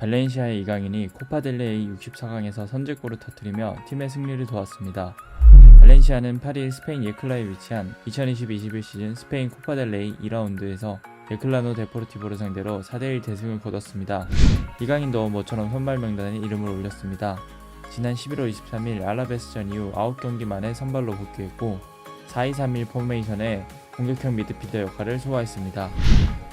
발렌시아의 이강인이 코파델레이 64강에서 선제골을 터뜨리며 팀의 승리를 도왔습니다. 발렌시아는 8일 스페인 예클라에 위치한 2020-21 시즌 스페인 코파델레이 2라운드에서 예클라노 데포르티보를 상대로 4대1 대승을 거뒀습니다. 이강인도 모처럼 선발 명단에 이름을 올렸습니다. 지난 11월 23일 알라베스전 이후 9경기 만에 선발로 복귀했고 4-2-3-1 포메이션의 공격형 미드필더 역할을 소화했습니다.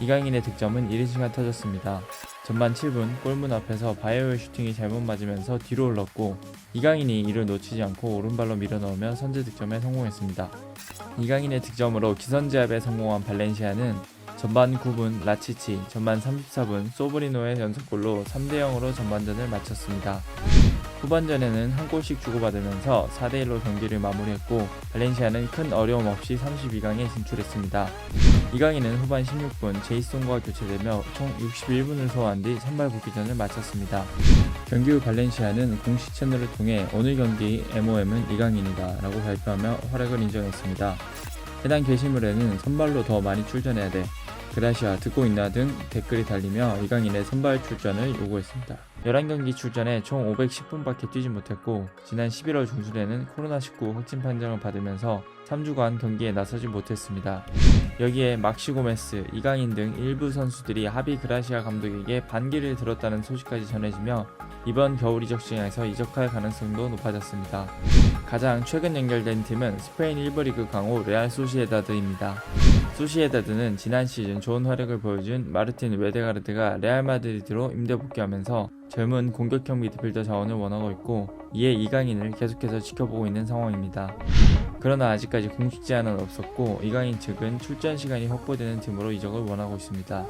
이강인의 득점은 이르시간 터졌습니다. 전반 7분 골문 앞에서 바이오의 슈팅이 잘못 맞으면서 뒤로 흘렀고 이강인이 이를 놓치지 않고 오른발로 밀어넣으며 선제 득점에 성공했습니다. 이강인의 득점으로 기선제압에 성공한 발렌시아는 전반 9분 라치치, 전반 34분 소브리노의 연속골로 3대 0으로 전반전을 마쳤습니다. 후반전에는 한 골씩 주고받으면서 4대1로 경기를 마무리했고 발렌시아는 큰 어려움 없이 32강에 진출했습니다. 이강인은 후반 16분 제이송과 교체되며 총 61분을 소화한 뒤 선발 복귀전을 마쳤습니다. 경기 후 발렌시아는 공식 채널을 통해 오늘 경기 MOM은 이강인이다 라고 발표하며 활약을 인정했습니다. 해당 게시물에는 선발로 더 많이 출전해야 돼. 그라시아 듣고 있나 등 댓글이 달리며 이강인의 선발 출전을 요구했습니다. 11경기 출전에 총 510분밖에 뛰지 못했고 지난 11월 중순에는 코로나19 확진 판정을 받으면서 3주간 경기에 나서지 못했습니다. 여기에 막시 고메스, 이강인 등 일부 선수들이 하비 그라시아 감독에게 반기를 들었다는 소식까지 전해지며 이번 겨울 이적 시장에서 이적할 가능성도 높아졌습니다. 가장 최근 연결된 팀은 스페인 1부 리그 강호 레알 소시에다드입니다. 소시에다드는 지난 시즌 좋은 활약을 보여준 마르틴 웨데가르드가 레알 마드리드로 임대 복귀하면서 젊은 공격형 미드필더 자원을 원하고 있고 이에 이강인을 계속해서 지켜보고 있는 상황입니다. 그러나 아직까지 공식 제안은 없었고 이강인 측은 출전 시간이 확보되는 팀으로 이적을 원하고 있습니다.